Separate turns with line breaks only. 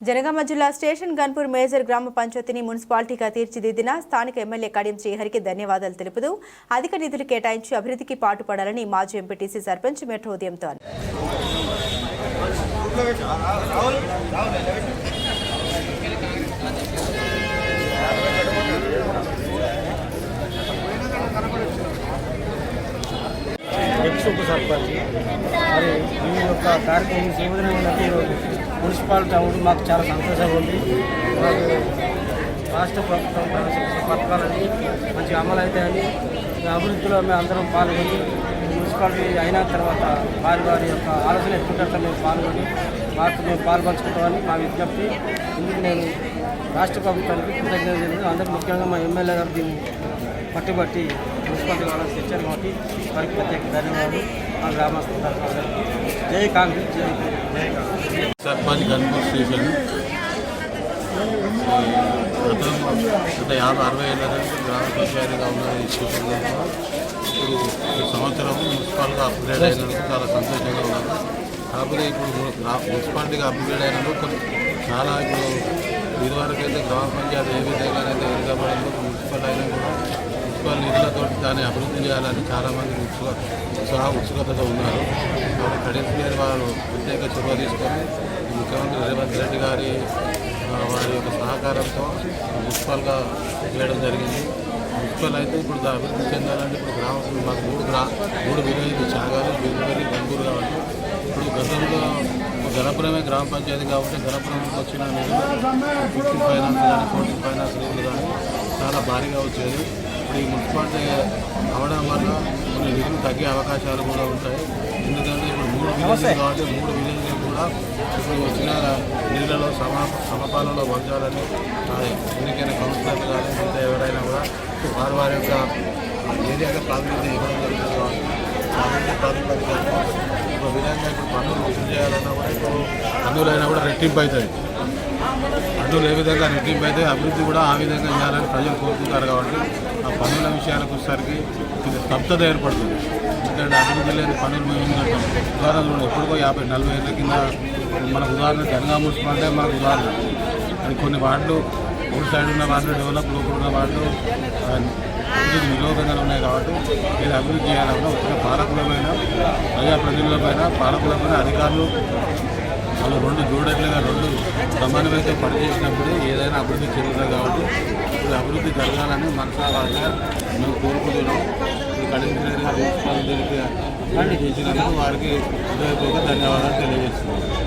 జనగామ జిల్లా station Ghanpur major గ్రామ పంచాయతీని మున్సిపాలిటీగా తీర్చిదిద్దిన స్థానిక ఎమ్మెల్యే కడియం శ్రీహరికి ధన్యవాదాలు తెలుపుతూ అధిక నిధులు కేటాయించి అభివృద్ధికి పాటుపడాలని మాజీ ఎంపీటీసీ సర్పంచ్ మెట్రో ఉదయంతో
ఉప సర్పంచ్. మరి ఈ యొక్క కార్యక్రమం సేవదనంగా ఈరోజు మున్సిపాలిటీ అవ్వడం మాకు చాలా సంతోషంగా ఉంది. రాష్ట్ర ప్రభుత్వం పథకాలని మంచి అమలు అవుతాయని అభివృద్ధిలో మేము అందరం పాల్గొని మున్సిపాలిటీ అయిన తర్వాత వారి వారి యొక్క ఆలోచన ఎత్తుకుంటే మేము పాల్గొని మాకు మేము పాల్పంచుకుంటామని మా విజ్ఞప్తి. ఇందుకు నేను రాష్ట్ర ప్రభుత్వానికి కృతజ్ఞతలు అందరూ ముఖ్యంగా మా ఎమ్మెల్యే గారు దీన్ని పట్టుబట్టి మున్సిపాలిటీ వాళ్ళకి తెచ్చారు కాబట్టి వారికి ప్రత్యేక ధన్యవాదాలు. మా గ్రామస్తుల తరఫున జై కాంగ్రెస్ జై కాంగ్రెస్.
సర్పంచ్ గన్పూర్ స్టేషన్. గత యాభై అరవై ఏళ్ళ గ్రామ పంచాయతీగా ఉన్న ఈ స్టేషన్ కనుక ఇప్పుడు ఈ సంవత్సరం అప్గ్రేడ్ అయినందుకు చాలా సంతోషంగా ఉన్నారు కాకపోతే ఇప్పుడు మున్సిపాలిటీగా అప్గ్రేడ్ అయినందుకు కొన్ని చాలా ఇప్పుడు ఇదివరకు అయితే గ్రామ పంచాయతీ ఏ విధంగా అయితే ఎదుగబడిందో మున్సిపల్ అయినా కూడా మున్సిపల్ నిధులతో దాన్ని అభివృద్ధి చేయాలని చాలామంది ఉత్సుక ఉత్సాహ ఉత్సుకతతో ఉన్నారు. కాబట్టి కడెన్స్ గారి వారు ప్రత్యేక చొరవ తీసుకొని ముఖ్యమంత్రి రేవంత్ రెడ్డి గారి వారి యొక్క సహకారంతో మున్సిపల్గా చేయడం జరిగింది. మున్సిపల్ అయితే ఇప్పుడు అభివృద్ధి చెందాలంటే ఇప్పుడు గ్రామం మాకు మూడు గ్రా మూడు విలేజ్ చాగాలు బెల్లిపల్లి గంగూరు కాబట్టి ఇప్పుడు గతంలో గణపురమే గ్రామ పంచాయతీ కాబట్టి గణపురంకి వచ్చిన నిధులు ఫిఫ్టీ ఫైనాన్స్ కానీ ఫోర్టీ ఫైనాన్స్ నిధులు కానీ చాలా భారీగా వచ్చేది. ఇప్పుడు ఈ మున్సిపాలిటీ అవడం వల్ల కొన్ని నిధులు తగ్గే అవకాశాలు కూడా ఉంటాయి. ఎందుకంటే ఇప్పుడు మూడు విలేజ్లు కాబట్టి మూడు విలేజ్లు కూడా ఇప్పుడు వచ్చిన నీళ్ళలో సమ సమపాలలో వంచాలని ఆ ఎన్నికైన కౌన్సిలర్లు కానీ మిగతా ఎవరైనా కూడా వారి వారి యొక్క ఏరియాగా ప్రాతినిధ్యం ఇవ్వడం జరుగుతుంది కాబట్టి ప్రాతినిధ్య ప్రాతిపదికన ఒక విధంగా ఇప్పుడు పన్నులు వసూలు చేయాలన్నా కూడా ఇప్పుడు పన్నులైనా కూడా రెట్టింపు అవుతాయి పన్నులు ఏ విధంగా రెట్టింపు అయితే అభివృద్ధి కూడా ఆ విధంగా చేయాలని ప్రజలు కోరుకుంటారు కాబట్టి ఆ పన్నుల విషయాలకు వచ్చేసరికి ఇది స్తబ్దత ఏర్పడుతుంది. ఎందుకంటే అభివృద్ధి లేని పనులు మేము ఏం కట్టాం ఎప్పుడుకో యాభై నలభై ఏళ్ళ కింద మన ఉదాహరణ జనగా మున్సిపాలిటీ మనకు ఉదాహరణ. అది కొన్ని వార్డులు మూడు సైడ్ ఉన్న వాళ్ళు డెవలప్ లోపల ఉన్న వాళ్ళు అభివృద్ధి నిరోధంగా ఉన్నాయి కాబట్టి ఇది అభివృద్ధి చేయాలన్నా ఒక పాలకులపైన ప్రజాప్రతినిధులపైన పాలకులపైన అధికారులు వాళ్ళు రెండు జోడట్లుగా రెండు సమన్వయంతో పనిచేసినప్పుడు ఏదైనా అభివృద్ధి చెందుతుంది కాబట్టి ఇప్పుడు అభివృద్ధి జరగాలని మనసాగా మేము కోరుకుంటున్నాం. ఈ కడిగిన గారు మున్సిపాలిటీకి చేసినందుకు వారికి హృదయపూర్వక ధన్యవాదాలు తెలియజేస్తున్నాం.